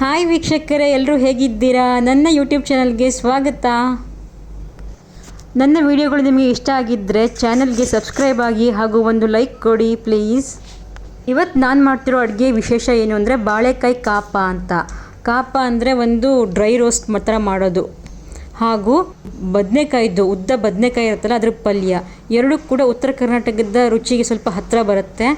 Hi ವೀಕ್ಷಕರೇ ಎಲ್ಲರೂ ಹೇಗಿದ್ದೀರಾ? ನನ್ನ ಯೂಟ್ಯೂಬ್ ಚಾನಲ್ಗೆ ಸ್ವಾಗತ. ನನ್ನ ವಿಡಿಯೋಗಳು ನಿಮಗೆ ಇಷ್ಟ ಆಗಿದ್ದರೆ ಚಾನಲ್ಗೆ ಸಬ್ಸ್ಕ್ರೈಬ್ ಆಗಿ ಹಾಗೂ ಒಂದು ಲೈಕ್ ಕೊಡಿ ಪ್ಲೀಸ್ ಇವತ್ತು ನಾನು ಮಾಡ್ತಿರೋ ಅಡುಗೆ ವಿಶೇಷ ಏನು ಅಂದರೆ ಬಾಳೆಕಾಯಿ ಕಾಪ ಅಂತ. ಕಾಪ ಅಂದರೆ ಒಂದು ಡ್ರೈ ರೋಸ್ಟ್ ಥರ ಮಾಡೋದು. ಹಾಗೂ ಬದನೆಕಾಯಿದ್ದು ಉದ್ದ ಬದನೆಕಾಯಿ ಇರುತ್ತಲ್ಲ, ಅದ್ರ ಪಲ್ಯ. ಎರಡೂ ಕೂಡ ಉತ್ತರ ಕರ್ನಾಟಕದ ರುಚಿಗೆ ಸ್ವಲ್ಪ ಹತ್ತಿರ ಬರುತ್ತೆ.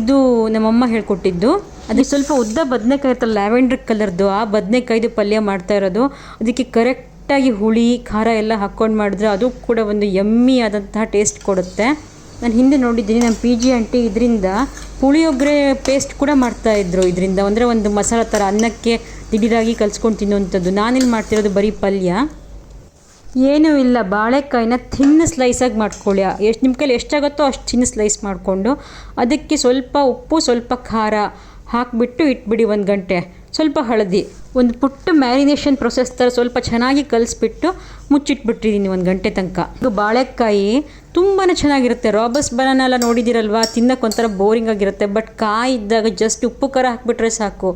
ಇದು ನಮ್ಮಮ್ಮ ಹೇಳ್ಕೊಟ್ಟಿದ್ದು. ಅದಕ್ಕೆ ಸ್ವಲ್ಪ ಉದ್ದ ಬದನೆಕಾಯಿ ಇರ್ತಲ್ಲ ಲ್ಯಾವೆಂಡರ್ ಕಲರ್ದು ಆ ಬದನೆಕಾಯ್ದು ಪಲ್ಯ ಮಾಡ್ತಾ ಇರೋದು. ಅದಕ್ಕೆ ಕರೆಕ್ಟಾಗಿ ಹುಳಿ, ಖಾರ ಎಲ್ಲ ಹಾಕ್ಕೊಂಡು ಮಾಡಿದ್ರೆ ಅದು ಕೂಡ ಒಂದು ಯಮ್ಮಿ ಆದಂತಹ ಟೇಸ್ಟ್ ಕೊಡುತ್ತೆ. ನಾನು ಹಿಂದೆ ನೋಡಿದ್ದೀನಿ ನಮ್ಮ ಪಿ ಜಿ ಆಂಟಿ ಇದರಿಂದ ಪುಳಿಯೋಗರೆ ಪೇಸ್ಟ್ ಕೂಡ ಮಾಡ್ತಾ ಇದ್ರು ಇದರಿಂದ. ಅಂದರೆ ಒಂದು ಮಸಾಲ ಥರ ಅನ್ನಕ್ಕೆ ದಿಢೀರಾಗಿ ಕಲ್ಸ್ಕೊಂಡು ತಿನ್ನುವಂಥದ್ದು. ನಾನಿಲ್ಲಿ ಮಾಡ್ತಿರೋದು ಬರೀ ಪಲ್ಯ. ಏನೂ ಇಲ್ಲ. ಬಾಳೆಕಾಯಿನ ಥಿನ್ ಸ್ಲೈಸಾಗಿ ಮಾಡ್ಕೊಳ್ಳಿ ಎಷ್ಟು ನಿಮ್ಮ ಕೈಲಿ ಎಷ್ಟಾಗುತ್ತೋ ಅಷ್ಟು ಚಿನ್ನ ಸ್ಲೈಸ್ ಮಾಡಿಕೊಂಡು ಅದಕ್ಕೆ ಸ್ವಲ್ಪ ಉಪ್ಪು, ಸ್ವಲ್ಪ ಖಾರ ಹಾಕಿಬಿಟ್ಟು ಇಟ್ಬಿಡಿ ಒಂದು ಗಂಟೆ. ಸ್ವಲ್ಪ ಹಳದಿ. ಒಂದು ಪುಟ್ಟ ಮ್ಯಾರಿನೇಷನ್ ಪ್ರೊಸೆಸ್ ಥರ ಸ್ವಲ್ಪ ಚೆನ್ನಾಗಿ ಕಲಿಸ್ಬಿಟ್ಟು ಮುಚ್ಚಿಟ್ಬಿಟ್ಟಿದ್ದೀನಿ ಒಂದು ಗಂಟೆ ತನಕ. ಇದು ಬಾಳೆಕಾಯಿ ತುಂಬಾ ಚೆನ್ನಾಗಿರುತ್ತೆ. ರಾಬಸ್ ಬನಾನ ಎಲ್ಲ ನೋಡಿದ್ದೀರಲ್ವಾ ತಿನ್ನಕ್ಕೆ ಒಂಥರ ಬೋರಿಂಗ್ ಆಗಿರುತ್ತೆ. ಬಟ್ ಕಾಯಿ ಇದ್ದಾಗ ಜಸ್ಟ್ ಉಪ್ಪು, ಖಾರ ಹಾಕಿಬಿಟ್ರೆ ಸಾಕು.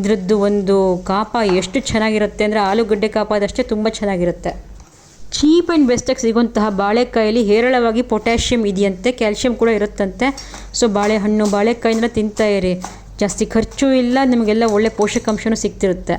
ಇದರದ್ದು ಒಂದು ಕಾಪ ಎಷ್ಟು ಚೆನ್ನಾಗಿರುತ್ತೆ ಅಂದರೆ ಆಲೂಗಡ್ಡೆ ಕಾಪಾದಷ್ಟೇ ತುಂಬ ಚೆನ್ನಾಗಿರುತ್ತೆ. ಚೀಪ್ ಆ್ಯಂಡ್ ಬೆಸ್ಟಾಗಿ ಸಿಗುವಂತಹ ಬಾಳೆಕಾಯಲ್ಲಿ ಹೇರಳವಾಗಿ ಪೊಟ್ಯಾಷಿಯಮ್ ಇದೆಯಂತೆ, ಕ್ಯಾಲ್ಶಿಯಂ ಕೂಡ ಇರುತ್ತಂತೆ. ಸೊ ಬಾಳೆಹಣ್ಣು ಬಾಳೆಕಾಯಿನ ತಿಂತಾ ಇರಿ. ಜಾಸ್ತಿ ಖರ್ಚು ಇಲ್ಲ, ನಿಮಗೆಲ್ಲ ಒಳ್ಳೆ ಪೋಷಕಾಂಶನೂ ಸಿಗ್ತಿರುತ್ತೆ.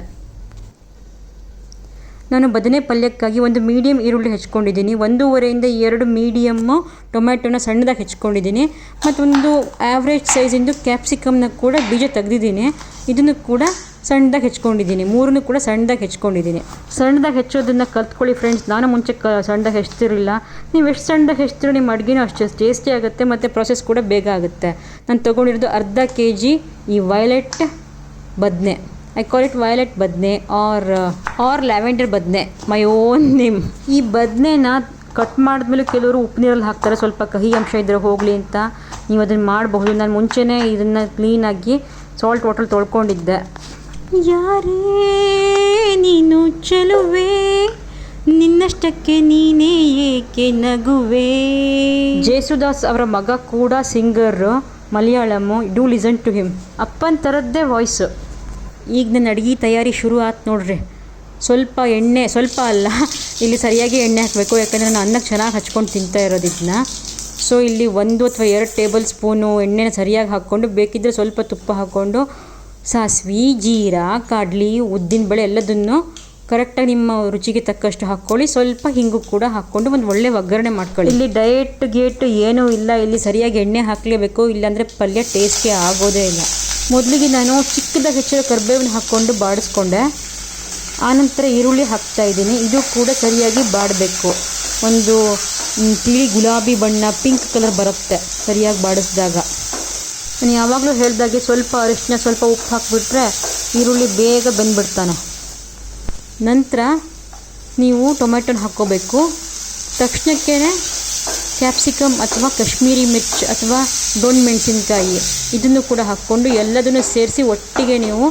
ನಾನು ಬದನೆ ಪಲ್ಯಕ್ಕಾಗಿ ಒಂದು ಮೀಡಿಯಮ್ ಈರುಳ್ಳಿ ಹೆಚ್ಕೊಂಡಿದ್ದೀನಿ. ಒಂದೂವರೆಯಿಂದ ಎರಡು ಮೀಡಿಯಮ್ಮು ಟೊಮ್ಯಾಟೊನ ಸಣ್ಣದಾಗಿ ಹೆಚ್ಕೊಂಡಿದ್ದೀನಿ. ಮತ್ತು ಒಂದು ಆ್ಯಾವ್ರೇಜ್ ಸೈಜಿಂದು ಕ್ಯಾಪ್ಸಿಕಮ್ನ ಕೂಡ ಬೀಜ ತೆಗೆದಿದ್ದೀನಿ. ಇದನ್ನು ಕೂಡ ಸಣ್ಣದಾಗಿ ಹೆಚ್ಕೊಂಡಿದ್ದೀನಿ. ಮೂರನ್ನು ಕೂಡ ಸಣ್ಣದಾಗಿ ಹೆಚ್ಕೊಂಡಿದ್ದೀನಿ. ಸಣ್ಣದಾಗಿ ಹೆಚ್ಚೋದನ್ನು ಕಲ್ತ್ಕೊಳ್ಳಿ ಫ್ರೆಂಡ್ಸ್ ನಾನು ಮುಂಚೆ ಕ ಸಣ್ಣದಾಗಿ ಹೆಚ್ಚಿರಲಿಲ್ಲ ನೀವು ಎಷ್ಟು ಸಣ್ಣದಾಗಿ ಹೆಚ್ಚಿರೋ ನಿಮ್ಮ ಅಡುಗೆನೂ ಅಷ್ಟು ಟೇಸ್ಟಿ ಆಗುತ್ತೆ ಮತ್ತು ಪ್ರೊಸೆಸ್ ಕೂಡ ಬೇಗ ಆಗುತ್ತೆ. ನಾನು ತೊಗೊಂಡಿರೋದು ಅರ್ಧ ಕೆ ಜಿ ಈ ವೈಲೆಟ್ ಬದನೆ. ಐ ಕಾಲ್ ಇಟ್ ವೈಲೆಟ್ ಬದನೆ ಆರ್ ಆರ್ ಲ್ಯಾವೆಂಡರ್ ಬದನೆ. ಮೈ ಓನ್ ನೇಮ್ ಈ ಬದನೆನ ಕಟ್ ಮಾಡಿದ್ಮೇಲೆ ಕೆಲವರು ಉಪ್ಪು ನೀರಲ್ಲಿ ಹಾಕ್ತಾರೆ. ಸ್ವಲ್ಪ ಕಹಿ ಅಂಶ ಇದ್ದರೆ ಹೋಗಲಿ ಅಂತ. ನೀವು ಅದನ್ನು ಮಾಡಬಹುದು. ನಾನು ಮುಂಚೆನೇ ಇದನ್ನು ಕ್ಲೀನಾಗಿ ಸಾಲ್ಟ್ ವಾಟರ್ ತೊಳ್ಕೊಂಡಿದ್ದೆ. ಯಾರೇ ನೀನು ಚೆಲುವೆ, ನಿನ್ನಷ್ಟಕ್ಕೆ ನೀನೇ ಏಕೆ ನಗುವೆ? ಜೇಸುದಾಸ್ ಅವರ ಮಗ ಕೂಡ singer, Malayalam, do listen to him. ಅಪ್ಪನ ಥರದ್ದೇ ವಾಯ್ಸ್. ಈಗ ನನ್ನ ಅಡುಗೆ ತಯಾರಿ ಶುರು ಆಯ್ತು ನೋಡ್ರಿ. ಸ್ವಲ್ಪ ಎಣ್ಣೆ, ಸ್ವಲ್ಪ ಅಲ್ಲ, ಇಲ್ಲಿ ಸರಿಯಾಗಿ ಎಣ್ಣೆ ಹಾಕಬೇಕು, ಯಾಕಂದರೆ ನಾನು ಅನ್ನಕ್ಕೆ ಚೆನ್ನಾಗಿ ಹಚ್ಕೊಂಡು ತಿಂತಾ ಇರೋದಿದ್ನ. ಸೊ ಇಲ್ಲಿ ಒಂದು ಅಥವಾ ಎರಡು ಟೇಬಲ್ ಸ್ಪೂನು ಎಣ್ಣೆನ ಸರಿಯಾಗಿ ಹಾಕ್ಕೊಂಡು ಬೇಕಿದ್ದರೆ ಸ್ವಲ್ಪ ತುಪ್ಪ ಹಾಕ್ಕೊಂಡು ಸಾಸಿವೆ, ಜೀರಾ, ಕಡ್ಲಿ, ಉದ್ದಿನ ಬೇಳೆ ಎಲ್ಲದನ್ನು ಕರೆಕ್ಟಾಗಿ ನಿಮ್ಮ ರುಚಿಗೆ ತಕ್ಕಷ್ಟು ಹಾಕ್ಕೊಳ್ಳಿ. ಸ್ವಲ್ಪ ಹಿಂಗು ಕೂಡ ಹಾಕ್ಕೊಂಡು ಒಂದು ಒಳ್ಳೆ ಒಗ್ಗರಣೆ ಮಾಡ್ಕೊಳ್ಳಿ. ಇಲ್ಲಿ ಡಯಟ್ ಗೇಟ್ ಏನೂ ಇಲ್ಲ. ಇಲ್ಲಿ ಸರಿಯಾಗಿ ಎಣ್ಣೆ ಹಾಕಲೇಬೇಕು. ಇಲ್ಲಾಂದರೆ ಪಲ್ಯ ಟೇಸ್ಟಿ ಆಗೋದೇ ಇಲ್ಲ. ಮೊದಲಿಗೆ ನಾನು ಚಿಕ್ಕದಾಗಿ ಹೆಚ್ಚಿರೋ ಕರ್ಬೇವಿನ ಹಾಕ್ಕೊಂಡು ಬಾಡಿಸ್ಕೊಂಡೆ. ಆನಂತರ ಈರುಳ್ಳಿ ಹಾಕ್ತಾ ಇದ್ದೀನಿ. ಇದು ಕೂಡ ಸರಿಯಾಗಿ ಬಾಡಬೇಕು. ಒಂದು ತಿಳಿ ಗುಲಾಬಿ ಬಣ್ಣ ಪಿಂಕ್ ಕಲರ್ ಬರುತ್ತೆ ಸರಿಯಾಗಿ ಬಾಡಿಸಿದಾಗ. ನಾನು ಯಾವಾಗಲೂ ಹೇಳ್ದಾಗೆ ಸ್ವಲ್ಪ ಅರಿಶಿನ, ಸ್ವಲ್ಪ ಉಪ್ಪು ಹಾಕಿಬಿಟ್ರೆ ಈರುಳ್ಳಿ ಬೇಗ ಬೆಂದ್ಬಿಡ್ತಾನೆ. ನಂತರ ನೀವು ಟೊಮೆಟೊನ ಹಾಕ್ಕೋಬೇಕು. ತಕ್ಷಣಕ್ಕೆ ಕ್ಯಾಪ್ಸಿಕಮ್ ಅಥವಾ ಕಾಶ್ಮೀರಿ ಮಿರ್ಚ್ ಅಥವಾ ದೊಣ್ ಮೆಣಸಿನ್ಕಾಯಿ ಇದನ್ನು ಕೂಡ ಹಾಕ್ಕೊಂಡು ಎಲ್ಲದನ್ನು ಸೇರಿಸಿ ಒಟ್ಟಿಗೆ ನೀವು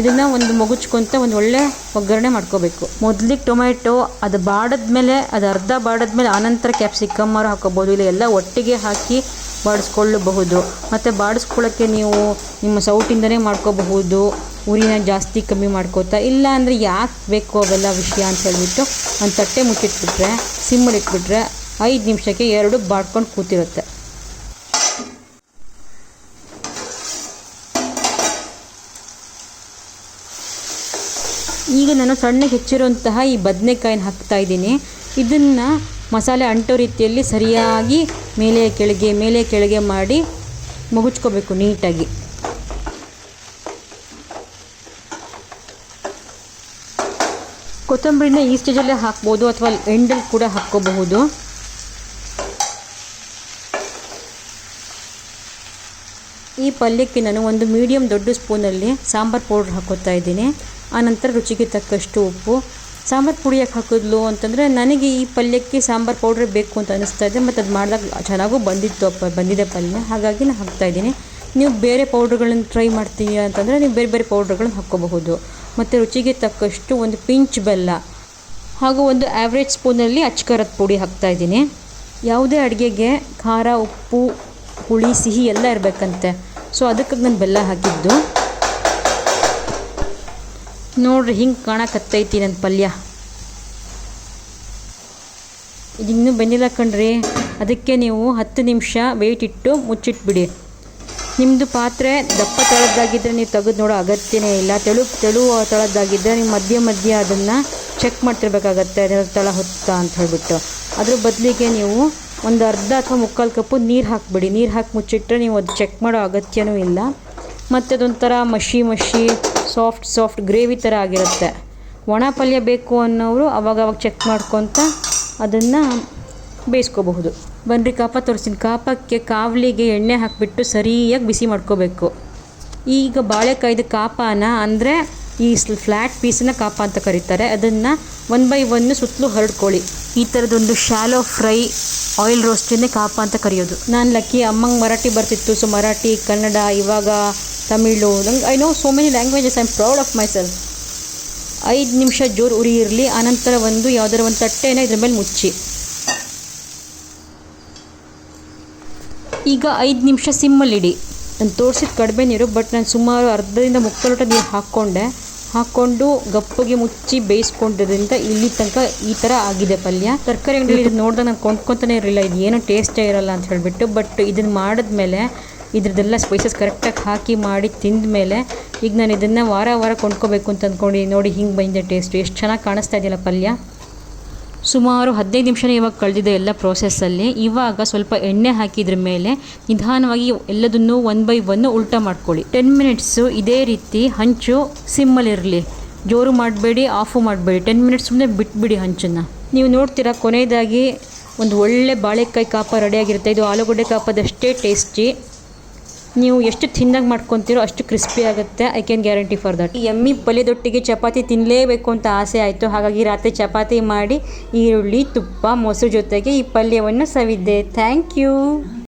ಇದನ್ನು ಒಂದು ಮಗುಚ್ಕೊಂತ ಒಂದು ಒಳ್ಳೆ ಒಗ್ಗರಣೆ ಮಾಡ್ಕೋಬೇಕು. ಮೊದಲಿಗೆ ಟೊಮೆಟೊ ಅದು ಬಾಡದ ಮೇಲೆ ಅದು ಅರ್ಧ ಬಾಡದ ಮೇಲೆ ಆನಂತರ ಕ್ಯಾಪ್ಸಿಕಮ್ ಅವರು ಹಾಕೋಬೋದು ಇಲ್ಲ ಎಲ್ಲ ಒಟ್ಟಿಗೆ ಹಾಕಿ ಬಾಡಿಸ್ಕೊಳ್ಳಬಹುದು. ಮತ್ತು ಬಾಡಿಸ್ಕೊಳ್ಳೋಕ್ಕೆ ನೀವು ನಿಮ್ಮ ಸೌಟಿಂದಲೇ ಮಾಡ್ಕೋಬಹುದು. ಉರಿನ ಜಾಸ್ತಿ ಕಮ್ಮಿ ಮಾಡ್ಕೋತಾ. ಇಲ್ಲ ಅಂದರೆ ಯಾಕೆ ಬೇಕು ಅವೆಲ್ಲ ವಿಷಯ ಅಂತ ಹೇಳಿಬಿಟ್ಟು ಒಂದು ತಟ್ಟೆ ಮುಚ್ಚಿಟ್ಬಿಟ್ರೆ ಸಿಮ್ಮಲ್ಲಿ ಇಟ್ಬಿಟ್ರೆ ಐದು ನಿಮಿಷಕ್ಕೆ ಎರಡು ಬಾಡ್ಕೊಂಡು ಕೂತಿರುತ್ತೆ. ಈಗ ನಾನು ಸಣ್ಣಗೆ ಹೆಚ್ಚಿರುವಂತಹ ಈ ಬದನೆಕಾಯಿನ ಹಾಕ್ತಾ ಇದ್ದೀನಿ. ಇದನ್ನು ಮಸಾಲೆ ಅಂಟೋ ರೀತಿಯಲ್ಲಿ ಸರಿಯಾಗಿ ಮೇಲೆ ಕೆಳಗೆ ಮೇಲೆ ಕೆಳಗೆ ಮಾಡಿ ಮುಗುಚ್ಕೋಬೇಕು ನೀಟಾಗಿ. ಕೊತ್ತಂಬರಿನ ಈ ಸ್ಟೇಜಲ್ಲೇ ಹಾಕ್ಬೋದು ಅಥವಾ ಎಂಡಲ್ಲಿ ಕೂಡ ಹಾಕ್ಕೋಬಹುದು. ಈ ಪಲ್ಯಕ್ಕೆ ನಾನು ಒಂದು ಮೀಡಿಯಮ್ ದೊಡ್ಡ ಸ್ಪೂನಲ್ಲಿ ಸಾಂಬಾರು ಪೌಡ್ರ್ ಹಾಕೋತಾ ಇದ್ದೀನಿ. ಆನಂತರ ರುಚಿಗೆ ತಕ್ಕಷ್ಟು ಉಪ್ಪು ಸಾಂಬಾರು ಯಾಕೆ ಹಾಕಿದ್ಲು ಅಂತಂದರೆ ನನಗೆ ಈ ಪಲ್ಯಕ್ಕೆ ಸಾಂಬಾರು ಪೌಡ್ರ್ ಬೇಕು ಅಂತ ಅನಿಸ್ತಾ ಇದೆ, ಮತ್ತು ಅದು ಮಾಡಿದಾಗ ಚೆನ್ನಾಗೂ ಬಂದಿತ್ತು ಅಪ್ಪ, ಬಂದಿದೆ ಪಲ್ಯ. ಹಾಗಾಗಿ ನಾನು ಹಾಕ್ತಾಯಿದ್ದೀನಿ ನೀವು ಬೇರೆ ಪೌಡ್ರ್ಗಳನ್ನು ಟ್ರೈ ಮಾಡ್ತೀವಿ ಅಂತಂದರೆ ನೀವು ಬೇರೆ ಬೇರೆ ಪೌಡ್ರ್ಗಳನ್ನ ಹಾಕ್ಕೋಬಹುದು. ಮತ್ತು ರುಚಿಗೆ ತಕ್ಕಷ್ಟು ಒಂದು ಪಿಂಚ್ ಬೆಲ್ಲ, ಹಾಗೂ ಒಂದು ಆ್ಯಾವ್ರೇಜ್ ಸ್ಪೂನಲ್ಲಿ ಅಚ್ಕರದ ಪುಡಿ ಹಾಕ್ತಾಯಿದ್ದೀನಿ ಯಾವುದೇ ಅಡುಗೆಗೆ ಖಾರ, ಉಪ್ಪು, ಹುಳಿ, ಸಿಹಿ ಎಲ್ಲ ಇರಬೇಕಂತೆ. ಸೊ ಅದಕ್ಕೆ ನಾನು ಬೆಲ್ಲ ಹಾಕಿದ್ದು. ನೋಡ್ರಿ ಹಿಂಗೆ ಕಾಣಕತ್ತೈತಿ ನನ್ನ ಪಲ್ಯ. ಇದಿನ್ನೂ ಬಂದಿಲ್ಲ ಕಣ್ರಿ. ಅದಕ್ಕೆ ನೀವು ಹತ್ತು ನಿಮಿಷ ವೆಯ್ಟ್ ಇಟ್ಟು ಮುಚ್ಚಿಟ್ಬಿಡಿ. ನಿಮ್ಮದು ಪಾತ್ರೆ ದಪ್ಪ ತಳದ್ದಾಗಿದ್ದರೆ ನೀವು ತೆಗೆದು ನೋಡೋ ಅಗತ್ಯನೇ ಇಲ್ಲ. ತೆಳು ತೆಳು ತಳದ್ದಾಗಿದ್ದರೆ ನೀವು ಮಧ್ಯ ಮಧ್ಯ ಅದನ್ನು ಚೆಕ್ ಮಾಡ್ತಿರ್ಬೇಕಾಗತ್ತೆ, ಅದರ ತಳ ಹೊತ್ತಾ ಅಂತ ಹೇಳ್ಬಿಟ್ಟು. ಅದ್ರ ಬದಲಿಗೆ ನೀವು ಒಂದು ಅರ್ಧ ಅಥವಾ ಮುಕ್ಕಾಲು ಕಪ್ಪು ನೀರು ಹಾಕಿಬಿಡಿ. ನೀರು ಹಾಕಿ ಮುಚ್ಚಿಟ್ರೆ ನೀವು ಅದು ಚೆಕ್ ಮಾಡೋ ಅಗತ್ಯನೂ ಇಲ್ಲ. ಮತ್ತು ಅದೊಂಥರ mushy mushy soft soft gravy ಥರ ಆಗಿರುತ್ತೆ. ಒಣ ಪಲ್ಯ ಬೇಕು ಅನ್ನೋರು ಅವಾಗವಾಗ ಚೆಕ್ ಮಾಡ್ಕೊತ ಅದನ್ನು ಬೇಯಿಸ್ಕೋಬಹುದು. ಬನ್ರಿ, ಕಾಪ ತೋರಿಸ್ತೀನಿ. ಕಾಪಕ್ಕೆ ಕಾವಲಿಗೆ ಎಣ್ಣೆ ಹಾಕಿಬಿಟ್ಟು ಸರಿಯಾಗಿ ಬಿಸಿ ಮಾಡ್ಕೋಬೇಕು. ಈಗ ಬಾಳೆಕಾಯ್ದು ಕಾಪಾನ ಅಂದರೆ ಈ ಫ್ಲ್ಯಾಟ್ ಪೀಸನ್ನ ಕಾಪ ಅಂತ ಕರೀತಾರೆ. ಅದನ್ನು ಒನ್ ಬೈ ಒನ್ ಸುತ್ತಲೂ ಹರಡ್ಕೊಳ್ಳಿ. ಈ ಥರದೊಂದು ಶಾಲೋ ಫ್ರೈ ಆಯಿಲ್ ರೋಸ್ಟನ್ನೇ ಕಾಪ ಅಂತ ಕರೆಯೋದು. ನಾನು ಲಕ್ಕಿ ಅಮ್ಮಂಗೆ ಮರಾಠಿ ಬರ್ತಿತ್ತು ಸೊ ಮರಾಠಿ, ಕನ್ನಡ ಇವಾಗ ತಮಿಳು. ನಂಗೆ I know so many languages I am proud of my self ಐದು ನಿಮಿಷ ಜೋರು ಉರಿ ಇರಲಿ ಆನಂತರ ಒಂದು ಯಾವುದಾದ್ರು ಒಂದು ತಟ್ಟೆನ ಇದ್ರ ಮೇಲೆ ಮುಚ್ಚಿ. ಈಗ ಐದು ನಿಮಿಷ ಸಿಮ್ಮಲ್ಲಿಡಿ ನಾನು ತೋರಿಸಿದ ಕಡಿಮೆ ನೀರು, ಬಟ್ ನಾನು ಸುಮಾರು ಅರ್ಧದಿಂದ ಮುಕ್ಕಾಲು ಲೋಟ ನೀರು ಹಾಕ್ಕೊಂಡೆ. ಹಾಕ್ಕೊಂಡು ಗಪ್ಪಗೆ ಮುಚ್ಚಿ ಬೇಯಿಸ್ಕೊಂಡಿದ್ದರಿಂದ ಇಲ್ಲಿ ತನಕ ಈ ಥರ ಆಗಿದೆ ಪಲ್ಯ. ತರಕಾರಿ ಅಂಗಡಿ ಇದು ನೋಡಿದಾಗ ನಾನು ಕೊಂಡ್ಕೊತಾನೆ ಇರಲಿಲ್ಲ. ಇದು ಏನೂ ಟೇಸ್ಟೇ ಇರಲ್ಲ ಅಂತ ಹೇಳಿಬಿಟ್ಟು ಬಟ್ ಇದನ್ನು ಮಾಡಿದ್ಮೇಲೆ ಇದ್ರದ್ದೆಲ್ಲ ಸ್ಪೈಸಸ್ ಕರೆಕ್ಟಾಗಿ ಹಾಕಿ ಮಾಡಿ ತಿಂದ ಮೇಲೆ ಈಗ ನಾನು ಇದನ್ನು ವಾರ ವಾರ ಕೊಂಡ್ಕೋಬೇಕು ಅಂತ ಅಂದ್ಕೊಂಡು ನೋಡಿ ಹಿಂಗೆ ಬಂದಿದೆ ಟೇಸ್ಟ್ ಎಷ್ಟು ಚೆನ್ನಾಗಿ ಕಾಣಿಸ್ತಾ ಇದೆಯಲ್ಲ ಪಲ್ಯ? ಸುಮಾರು ಹದಿನೈದು ನಿಮಿಷನೇ ಇವಾಗ ಕಳೆದಿದೆ ಎಲ್ಲ ಪ್ರೋಸೆಸ್ಸಲ್ಲಿ ಇವಾಗ ಸ್ವಲ್ಪ ಎಣ್ಣೆ ಹಾಕಿದ್ರ ಮೇಲೆ ನಿಧಾನವಾಗಿ ಎಲ್ಲದನ್ನು ಒನ್ ಬೈ ಒನ್ ಉಲ್ಟಾ ಮಾಡ್ಕೊಳ್ಳಿ. ಟೆನ್ ಮಿನಿಟ್ಸು ಇದೇ ರೀತಿ ಹಂಚು ಸಿಮ್ಮಲ್ಲಿರಲಿ ಜೋರು ಮಾಡಬೇಡಿ ಆಫು ಮಾಡಬೇಡಿ. ಟೆನ್ ಮಿನಿಟ್ಸ್ ಸುಮ್ಮನೆ ಬಿಟ್ಬಿಡಿ ಹಂಚನ್ನು. ನೀವು ನೋಡ್ತೀರಾ ಕೊನೆಯದಾಗಿ ಒಂದು ಒಳ್ಳೆ ಬಾಳೆಕಾಯಿ ಕಾಪ ರೆಡಿಯಾಗಿರುತ್ತೆ ಇದು ಆಲೂಗಡ್ಡೆ ಕಾಪದಷ್ಟೇ ಟೇಸ್ಟಿ ನೀವು ಎಷ್ಟು ತಿಂದಾಗಿ ಮಾಡ್ಕೊತೀರೋ ಅಷ್ಟು ಕ್ರಿಸ್ಪಿ ಆಗುತ್ತೆ. I can guarantee for that ಎಮ್ಮಿ ಪಲ್ಯದೊಟ್ಟಿಗೆ ಚಪಾತಿ ತಿನ್ನಲೇಬೇಕು ಅಂತ ಆಸೆ ಆಯಿತು. ಹಾಗಾಗಿ ರಾತ್ರಿ ಚಪಾತಿ ಮಾಡಿ ಈರುಳ್ಳಿ, ತುಪ್ಪ, ಮೊಸರು ಜೊತೆಗೆ ಈ ಪಲ್ಯವನ್ನು ಸವಿದ್ದೆ ಥ್ಯಾಂಕ್ ಯು